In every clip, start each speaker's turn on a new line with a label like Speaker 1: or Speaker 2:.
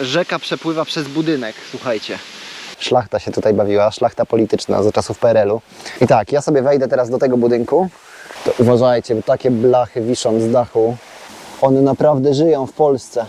Speaker 1: rzeka przepływa przez budynek, słuchajcie.
Speaker 2: Szlachta się tutaj bawiła, szlachta polityczna za czasów PRL-u. I tak, ja sobie wejdę teraz do tego budynku. To uważajcie, bo takie blachy wiszą z dachu. One naprawdę żyją w Polsce.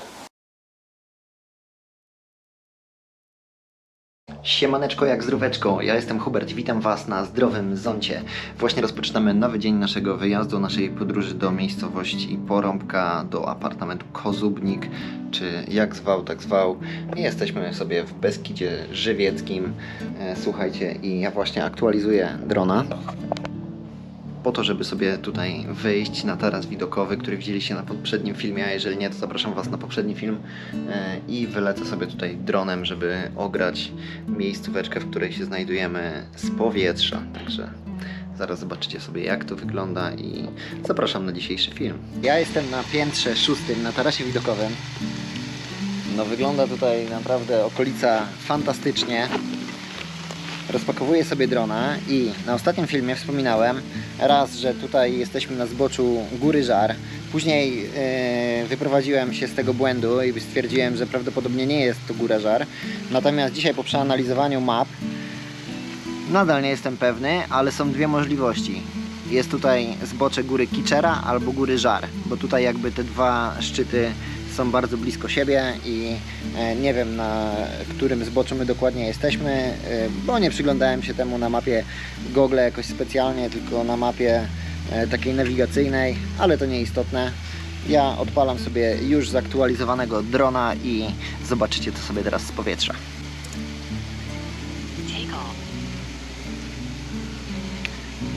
Speaker 2: Siemaneczko jak zdróweczko, ja jestem Hubert, witam Was na Zdrowym Zoncie. Właśnie rozpoczynamy nowy dzień naszego wyjazdu, naszej podróży do miejscowości Porąbka, do apartamentu Kozubnik, czy jak zwał, tak zwał. Jesteśmy sobie w Beskidzie Żywieckim. E, Słuchajcie, i ja właśnie aktualizuję drona po to, żeby sobie tutaj wyjść na taras widokowy, który widzieliście na poprzednim filmie, a jeżeli nie, to zapraszam Was na poprzedni film e, i wylecę sobie tutaj dronem, żeby ograć miejscóweczkę, w której się znajdujemy z powietrza. Także zaraz zobaczycie sobie jak to wygląda i zapraszam na dzisiejszy film. Ja jestem na piętrze szóstym, na tarasie widokowym. No wygląda tutaj naprawdę okolica fantastycznie. Rozpakowuję sobie drona i na ostatnim filmie wspominałem raz, że tutaj jesteśmy na zboczu Góry Żar. Później e, wyprowadziłem się z tego błędu i stwierdziłem, że prawdopodobnie nie jest to Góra Żar. Natomiast dzisiaj po przeanalizowaniu map nadal nie jestem pewny, ale są dwie możliwości. Jest tutaj zbocze Góry Kiczera albo Góry Żar, bo tutaj jakby te dwa szczyty są bardzo blisko siebie i e, nie wiem na którym zboczu my dokładnie jesteśmy, e, bo nie przyglądałem się temu na mapie Google jakoś specjalnie, tylko na mapie e, takiej nawigacyjnej, ale to nieistotne. Ja odpalam sobie już zaktualizowanego drona i zobaczycie to sobie teraz z powietrza.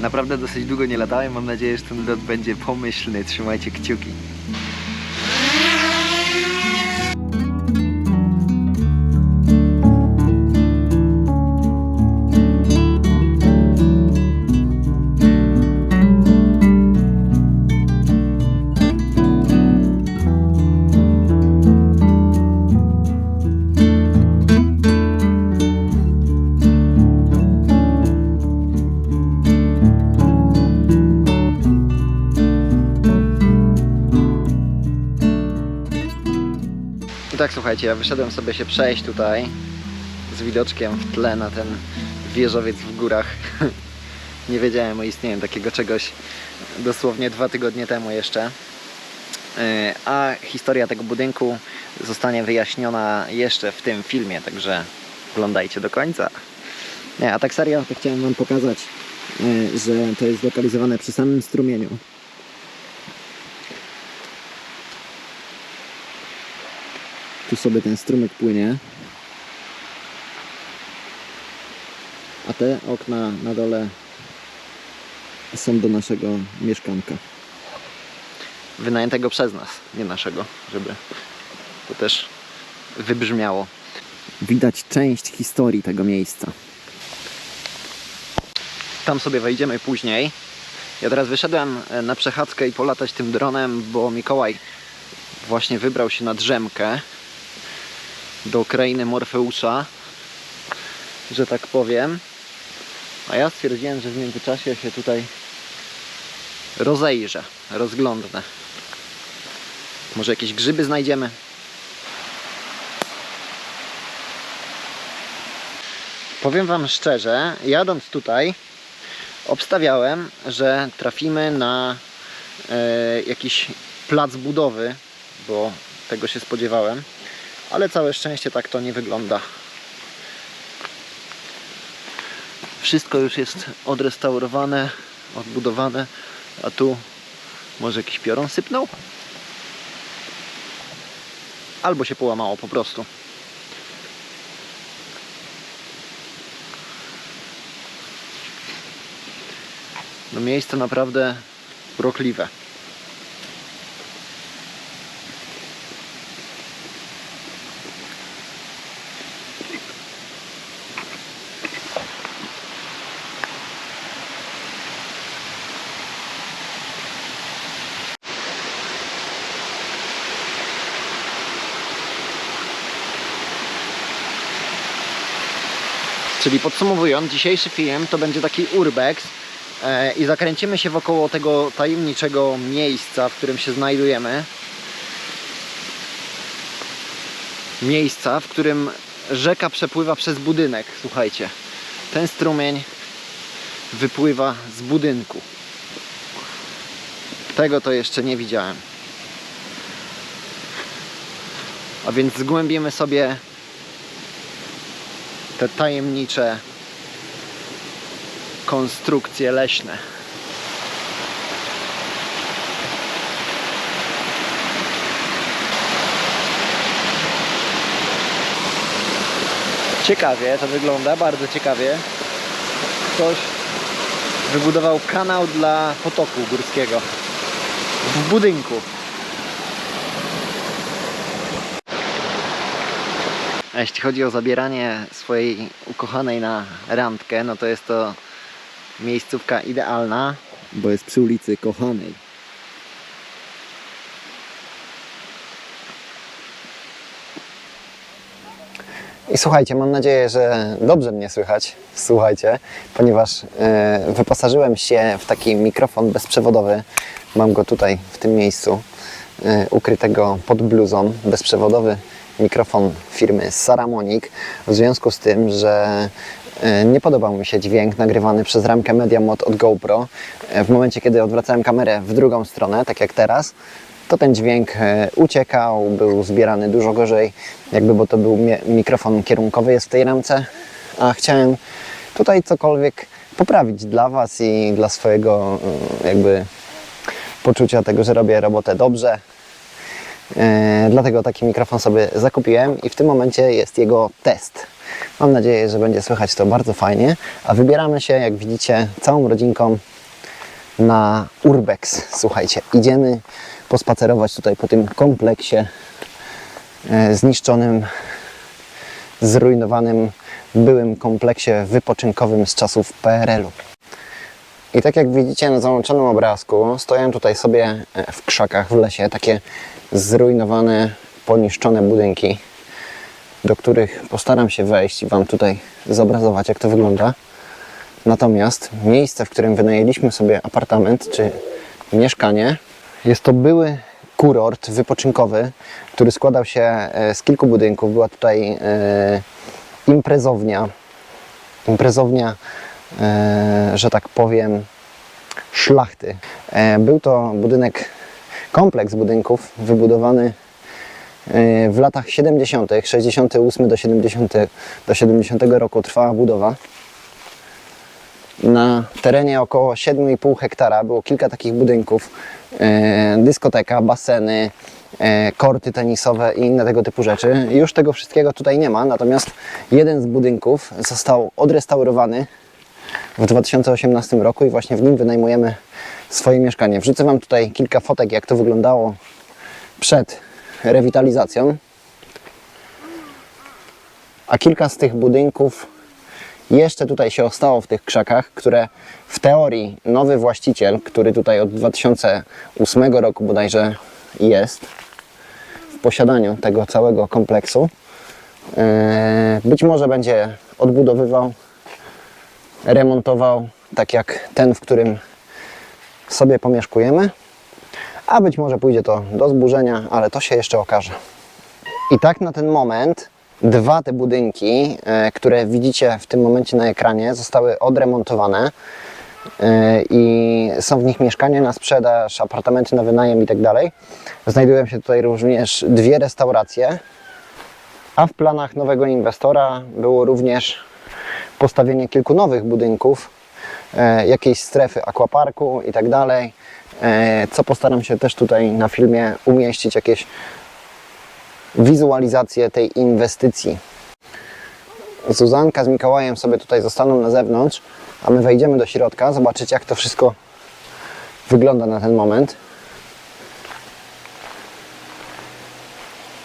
Speaker 2: Naprawdę dosyć długo nie latałem, mam nadzieję, że ten lot będzie pomyślny. Trzymajcie kciuki. Tak słuchajcie, ja wyszedłem sobie się przejść tutaj z widoczkiem w tle na ten wieżowiec w górach. Nie wiedziałem o istnieniu takiego czegoś dosłownie dwa tygodnie temu jeszcze. Yy, A historia tego budynku zostanie wyjaśniona jeszcze w tym filmie, także oglądajcie do końca. Nie, a tak serio, to chciałem Wam pokazać, yy, że to jest zlokalizowane przy samym strumieniu. Tu sobie ten strumyk płynie. A te okna na dole są do naszego mieszkanka. Wynajętego przez nas, nie naszego, żeby to też wybrzmiało. Widać część historii tego miejsca. Tam sobie wejdziemy później. Ja teraz wyszedłem e, na przechadzkę i polatać tym dronem, bo Mikołaj właśnie wybrał się na drzemkę do krainy Morfeusza, że tak powiem. A ja stwierdziłem, że w międzyczasie się tutaj rozejrzę, rozglądnę. Może jakieś grzyby znajdziemy. Powiem Wam szczerze, jadąc tutaj, obstawiałem, że trafimy na e, jakiś plac budowy, bo tego się spodziewałem ale całe szczęście tak to nie wygląda. Wszystko już jest odrestaurowane, odbudowane, a tu może jakiś piorun sypnął? Albo się połamało po prostu. No miejsce naprawdę urokliwe. Czyli podsumowując, dzisiejszy film to będzie taki urbex e, i zakręcimy się wokoło tego tajemniczego miejsca, w którym się znajdujemy.
Speaker 3: miejsca, w którym rzeka przepływa przez budynek. Słuchajcie, ten strumień wypływa z budynku. Tego to jeszcze nie widziałem. A więc zgłębimy sobie te tajemnicze konstrukcje leśne. Ciekawie to wygląda, bardzo ciekawie. Ktoś wybudował kanał dla potoku górskiego w budynku. A jeśli chodzi o zabieranie swojej ukochanej na randkę, no to jest to miejscówka idealna, bo jest przy ulicy Kochanej.
Speaker 2: I słuchajcie, mam nadzieję, że dobrze mnie słychać. Słuchajcie, ponieważ e, wyposażyłem się w taki mikrofon bezprzewodowy. Mam go tutaj w tym miejscu, e, ukrytego pod bluzą. Bezprzewodowy mikrofon firmy Saramonic. W związku z tym, że e, nie podobał mi się dźwięk nagrywany przez ramkę Media Mod od GoPro. E, W momencie, kiedy odwracałem kamerę w drugą stronę, tak jak teraz, to ten dźwięk e, uciekał, był zbierany dużo gorzej, jakby, bo to był mikrofon kierunkowy jest w tej ramce, a chciałem tutaj cokolwiek poprawić dla Was i dla swojego jakby poczucia tego, że robię robotę dobrze. E, dlatego taki mikrofon sobie zakupiłem i w tym momencie jest jego test. Mam nadzieję, że będzie słychać to bardzo fajnie, a wybieramy się, jak widzicie, całą rodzinką na Urbex. Słuchajcie, idziemy pospacerować tutaj po tym kompleksie e, zniszczonym, zrujnowanym byłym kompleksie wypoczynkowym z czasów PRL-u. I tak jak widzicie na załączonym obrazku, stoją tutaj sobie e, w krzakach w lesie takie zrujnowane, poniszczone budynki, do których postaram się wejść i Wam tutaj zobrazować, jak to wygląda. Natomiast miejsce, w którym wynajęliśmy sobie apartament czy mieszkanie, jest to były kurort wypoczynkowy, który składał się e, z kilku budynków. Była tutaj e, imprezownia, imprezownia, że tak powiem, szlachty. E, był to budynek, kompleks budynków wybudowany e, w latach 70., 68 do 70, do 70 roku trwała budowa. Na terenie około 7,5 hektara było kilka takich budynków, e, dyskoteka, baseny, e, korty tenisowe i inne tego typu rzeczy. Już tego wszystkiego tutaj nie ma, natomiast jeden z budynków został odrestaurowany w 2018 roku i właśnie w nim wynajmujemy swoje mieszkanie. Wrzucę Wam tutaj kilka fotek, jak to wyglądało przed rewitalizacją. A kilka z tych budynków jeszcze tutaj się ostało w tych krzakach, które w teorii nowy właściciel, który tutaj od 2008 roku bodajże jest w posiadaniu tego całego kompleksu, e, być może będzie odbudowywał, remontował, tak jak ten, w którym sobie pomieszkujemy, a być może pójdzie to do zburzenia, ale to się jeszcze okaże. I tak na ten moment dwa te budynki, e, które widzicie w tym momencie na ekranie, zostały odremontowane e, i są w nich mieszkania na sprzedaż, apartamenty na wynajem i tak. Znajdują się tutaj również dwie restauracje, a w planach nowego inwestora było również postawienie kilku nowych budynków, e, jakiejś strefy aquaparku i tak dalej, e, co postaram się też tutaj na filmie umieścić jakieś wizualizację tej inwestycji. Zuzanka z Mikołajem sobie tutaj zostaną na zewnątrz, a my wejdziemy do środka, zobaczyć jak to wszystko wygląda na ten moment.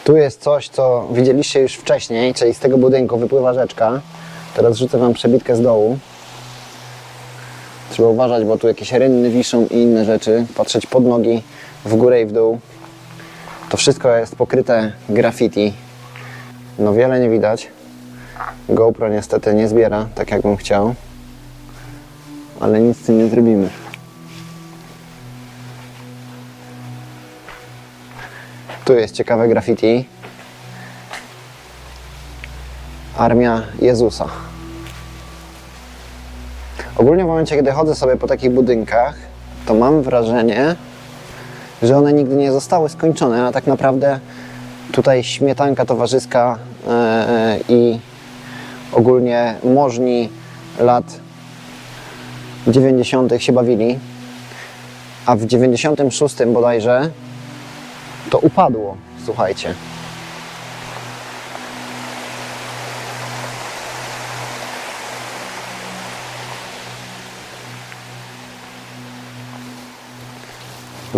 Speaker 2: Tu jest coś, co widzieliście już wcześniej, czyli z tego budynku wypływa rzeczka. Teraz rzucę Wam przebitkę z dołu. Trzeba uważać, bo tu jakieś rynny wiszą i inne rzeczy. Patrzeć pod nogi, w górę i w dół. To wszystko jest pokryte graffiti. No wiele nie widać. GoPro niestety nie zbiera tak jak bym chciał. Ale nic z tym nie zrobimy. Tu jest ciekawe graffiti. Armia Jezusa. Ogólnie w momencie, kiedy chodzę sobie po takich budynkach, to mam wrażenie, że one nigdy nie zostały skończone, a tak naprawdę tutaj śmietanka towarzyska e, i ogólnie możni lat 90. się bawili, a w 96 bodajże to upadło, słuchajcie.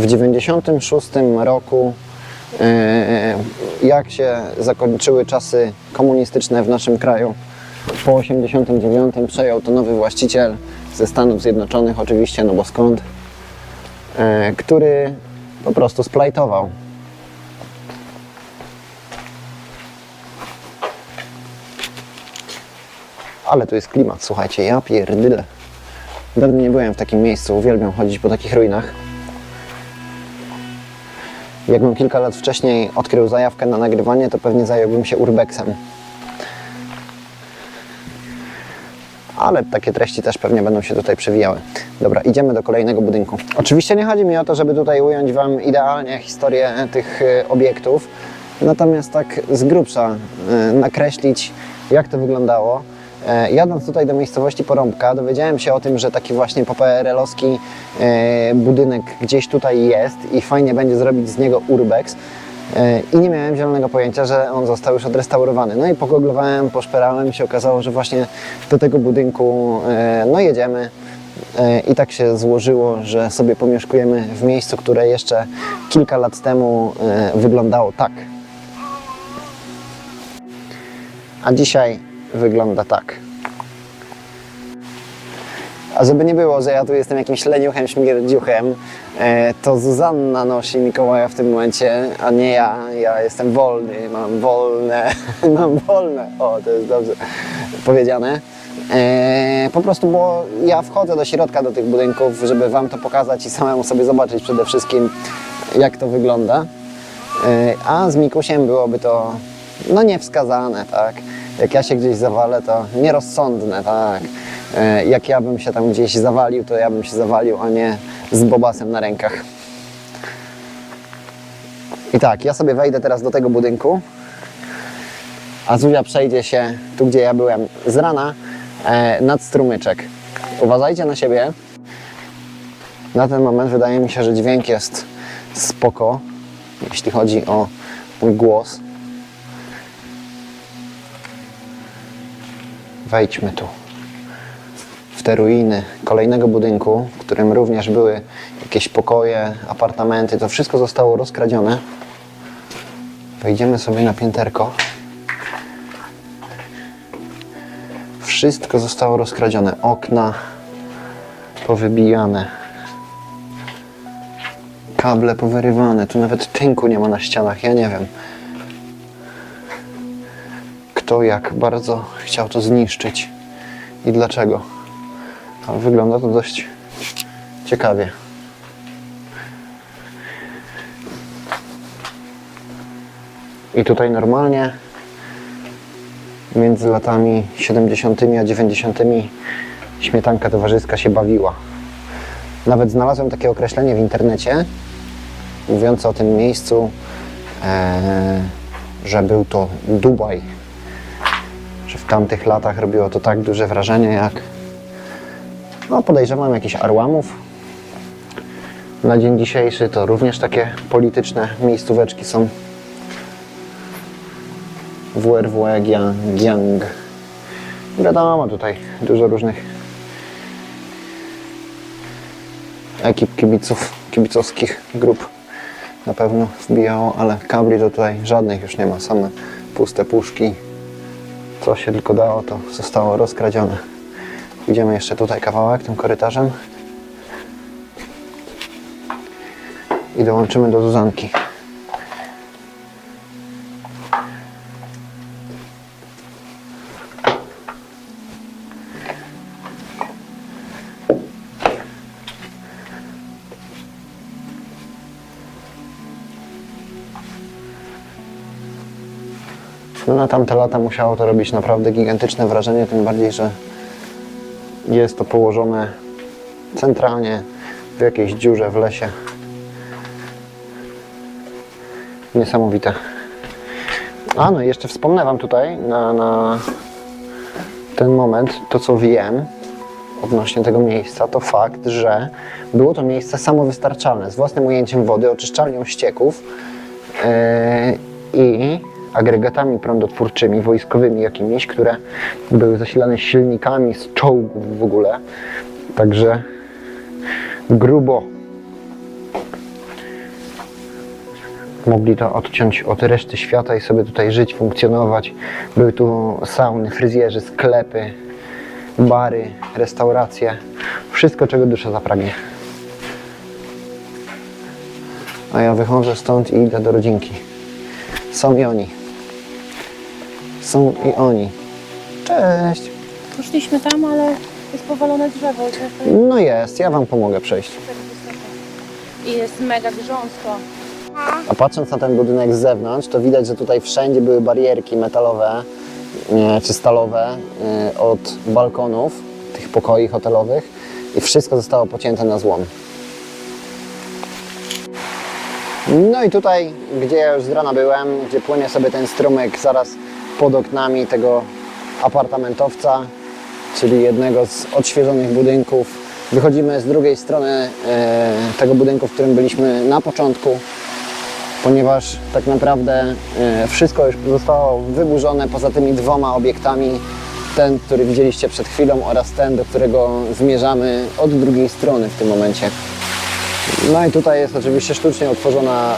Speaker 2: W 96 roku, e, jak się zakończyły czasy komunistyczne w naszym kraju, po 89 przejął to nowy właściciel ze Stanów Zjednoczonych, oczywiście, no bo skąd, e, który po prostu splajtował. Ale tu jest klimat, słuchajcie, ja pierdyle. Dawno nie byłem w takim miejscu, uwielbiam chodzić po takich ruinach. Jakbym kilka lat wcześniej odkrył zajawkę na nagrywanie, to pewnie zająłbym się urbexem. Ale takie treści też pewnie będą się tutaj przewijały. Dobra, idziemy do kolejnego budynku. Oczywiście nie chodzi mi o to, żeby tutaj ująć Wam idealnie historię tych e, obiektów, natomiast tak z grubsza e, nakreślić, jak to wyglądało. E, Jadąc tutaj do miejscowości Porąbka, dowiedziałem się o tym, że taki właśnie poperelowski e, budynek gdzieś tutaj jest i fajnie będzie zrobić z niego urbex. E, I nie miałem zielonego pojęcia, że on został już odrestaurowany. No i pogoglowałem, poszperałem i się okazało, że właśnie do tego budynku no jedziemy. I tak się złożyło, że sobie pomieszkujemy w miejscu, które jeszcze kilka lat temu wyglądało tak. A dzisiaj wygląda tak. A żeby nie było, że ja tu jestem jakimś leniuchem, śmierdziuchem, e, to Zuzanna nosi Mikołaja w tym momencie, a nie ja. Ja jestem wolny, mam wolne, mam wolne. O, to jest dobrze powiedziane. E, po prostu, bo ja wchodzę do środka do tych budynków, żeby Wam to pokazać i samemu sobie zobaczyć przede wszystkim, jak to wygląda. E, A z Mikusiem byłoby to no niewskazane, tak. Jak ja się gdzieś zawalę, to nierozsądne, tak. E, Jak ja bym się tam gdzieś zawalił, to ja bym się zawalił, a nie z bobasem na rękach. I tak, ja sobie wejdę teraz do tego budynku, a Zuzia przejdzie się tu, gdzie ja byłem z rana, e, nad strumyczek. Uważajcie na siebie. Na ten moment wydaje mi się, że dźwięk jest spoko, jeśli chodzi o mój głos. Wejdźmy tu. W te ruiny kolejnego budynku, w którym również były jakieś pokoje, apartamenty, to wszystko zostało rozkradzione. Wejdziemy sobie na pięterko. Wszystko zostało rozkradzione. Okna powybijane. Kable powyrywane. Tu nawet tynku nie ma na ścianach. Ja nie wiem kto jak bardzo chciał to zniszczyć i dlaczego. Ale wygląda to dość ciekawie. I tutaj normalnie między latami 70. a 90. śmietanka towarzyska się bawiła. Nawet znalazłem takie określenie w internecie mówiące o tym miejscu, e, że był to Dubaj tamtych latach robiło to tak duże wrażenie jak no podejrzewam jakichś arłamów. Na dzień dzisiejszy to również takie polityczne miejscóweczki są. WRW Gang. Wiadomo, tutaj dużo różnych ekip kibiców, kibicowskich grup na pewno wbijało, ale kabli to tutaj żadnych już nie ma, same puste puszki. Co się tylko dało, to zostało rozkradzione. Idziemy jeszcze tutaj kawałek tym korytarzem i dołączymy do Zuzanki. Tamte lata musiało to robić naprawdę gigantyczne wrażenie, tym bardziej, że jest to położone centralnie w jakiejś dziurze w lesie. Niesamowite. A no jeszcze wspomnę Wam tutaj na, na ten moment, to co wiem odnośnie tego miejsca, to fakt, że było to miejsce samowystarczalne, z własnym ujęciem wody, oczyszczalnią ścieków yy, i agregatami prądotwórczymi, wojskowymi jakimiś, które były zasilane silnikami z czołgów w ogóle. Także grubo mogli to odciąć od reszty świata i sobie tutaj żyć, funkcjonować. Były tu sauny, fryzjerzy, sklepy, bary, restauracje. Wszystko, czego dusza zapragnie. A ja wychodzę stąd i idę do rodzinki. Są i oni. Są i oni. Cześć.
Speaker 4: Poszliśmy tam, ale jest powalone drzewo i
Speaker 2: No jest, ja wam pomogę przejść.
Speaker 4: I jest mega grząsko.
Speaker 2: A patrząc na ten budynek z zewnątrz, to widać, że tutaj wszędzie były barierki metalowe e, czy stalowe e, od balkonów tych pokoi hotelowych i wszystko zostało pocięte na złom. No i tutaj, gdzie ja już z rana byłem, gdzie płynie sobie ten strumyk zaraz pod oknami tego apartamentowca, czyli jednego z odświeżonych budynków. Wychodzimy z drugiej strony e, tego budynku, w którym byliśmy na początku, ponieważ tak naprawdę e, wszystko już zostało wyburzone poza tymi dwoma obiektami. Ten, który widzieliście przed chwilą oraz ten, do którego zmierzamy od drugiej strony w tym momencie. No i tutaj jest oczywiście sztucznie utworzona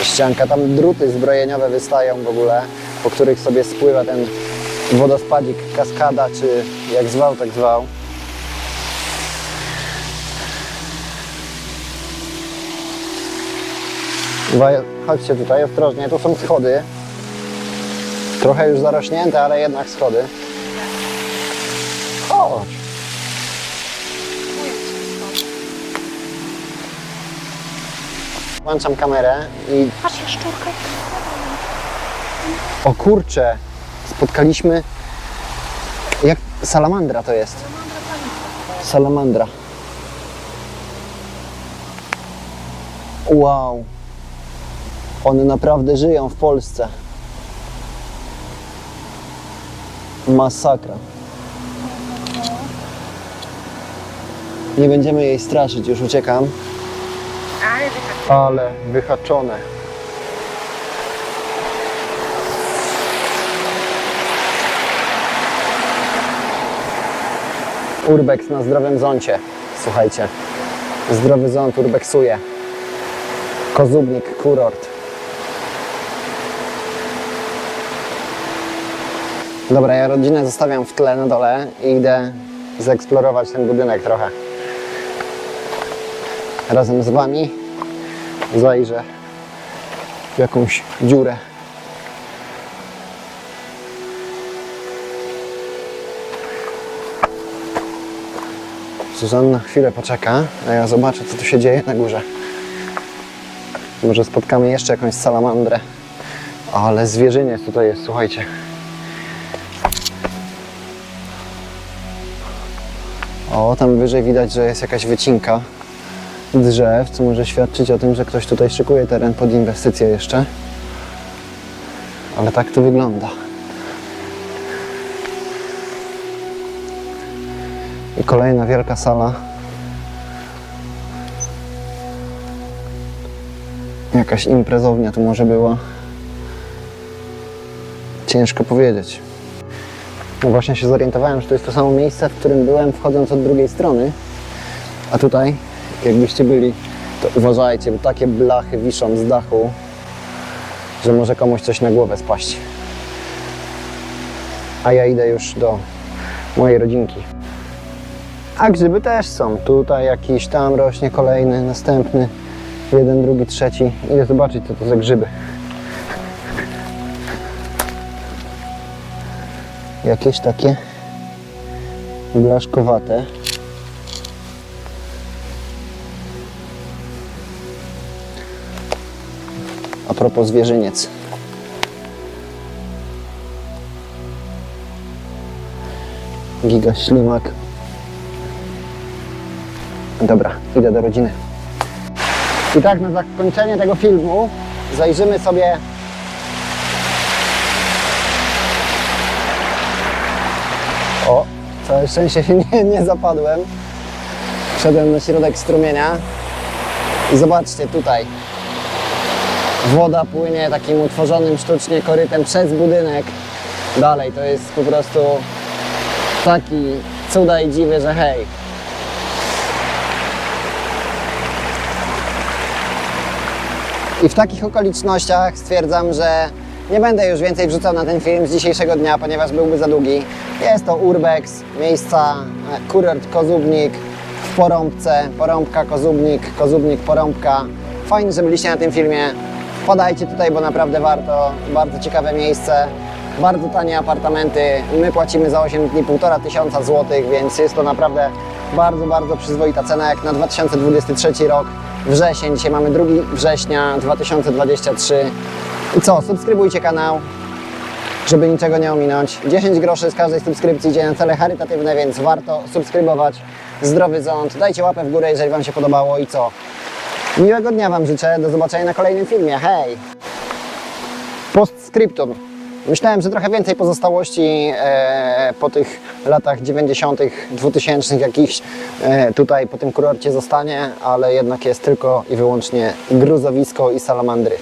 Speaker 2: e, ścianka. Tam druty zbrojeniowe wystają w ogóle, po których sobie spływa ten wodospadzik, kaskada, czy jak zwał, tak zwał. Chodźcie tutaj, ostrożnie, tu są schody. Trochę już zarośnięte, ale jednak schody. Chodź. Włączam kamerę i
Speaker 4: Patrz, jaszczurka.
Speaker 2: O kurcze, spotkaliśmy jak salamandra to jest. Salamandra. Wow. One naprawdę żyją w Polsce. Masakra. Nie będziemy jej straszyć, już uciekam.
Speaker 4: Ale
Speaker 2: wyhaczone. Urbex na zdrowym zoncie. Słuchajcie, zdrowy ząd urbexuje. Kozubnik, kurort. Dobra, ja rodzinę zostawiam w tle na dole i idę zeksplorować ten budynek trochę. Razem z Wami zajrzę w jakąś dziurę. Zuzanna chwilę poczeka, a ja zobaczę, co tu się dzieje na górze. Może spotkamy jeszcze jakąś salamandrę. Ale zwierzyniec tutaj jest, słuchajcie. O, tam wyżej widać, że jest jakaś wycinka drzew, co może świadczyć o tym, że ktoś tutaj szykuje teren pod inwestycje jeszcze. Ale tak to wygląda. Kolejna wielka sala. Jakaś imprezownia tu może była. Ciężko powiedzieć. No właśnie się zorientowałem, że to jest to samo miejsce, w którym byłem wchodząc od drugiej strony. A tutaj, jakbyście byli, to uważajcie, bo takie blachy wiszą z dachu, że może komuś coś na głowę spaść. A ja idę już do mojej rodzinki. A grzyby też są. Tutaj jakiś, tam rośnie kolejny, następny. Jeden, drugi, trzeci. Idę zobaczyć, co to za grzyby. Jakieś takie blaszkowate. A propos zwierzyniec. Giga ślimak. Dobra, idę do rodziny. I tak na zakończenie tego filmu zajrzymy sobie O, całe szczęście się nie, nie zapadłem. Wszedłem na środek strumienia i zobaczcie tutaj. Woda płynie takim utworzonym sztucznie korytem przez budynek. Dalej, to jest po prostu taki cuda i dziwy, że hej. I w takich okolicznościach stwierdzam, że nie będę już więcej wrzucał na ten film z dzisiejszego dnia, ponieważ byłby za długi. Jest to Urbex, miejsca e, kurort Kozubnik w Porąbce, Porąbka, Kozubnik, Kozubnik, Porąbka. Fajnie, że byliście na tym filmie. Wpadajcie tutaj, bo naprawdę warto. Bardzo ciekawe miejsce. Bardzo tanie apartamenty. My płacimy za 8 dni 1,5 tysiąca złotych, więc jest to naprawdę bardzo, bardzo przyzwoita cena jak na 2023 rok. Wrzesień, dzisiaj mamy 2 września 2023. I co, subskrybujcie kanał, żeby niczego nie ominąć. 10 groszy z każdej subskrypcji idzie na cele charytatywne, więc warto subskrybować. Zdrowy ząd, dajcie łapę w górę, jeżeli Wam się podobało i co. Miłego dnia Wam życzę, do zobaczenia na kolejnym filmie, hej! Postscriptum. Myślałem, że trochę więcej pozostałości e, po tych latach 90., 2000 jakichś e, tutaj po tym kurorcie zostanie, ale jednak jest tylko i wyłącznie gruzowisko i salamandry.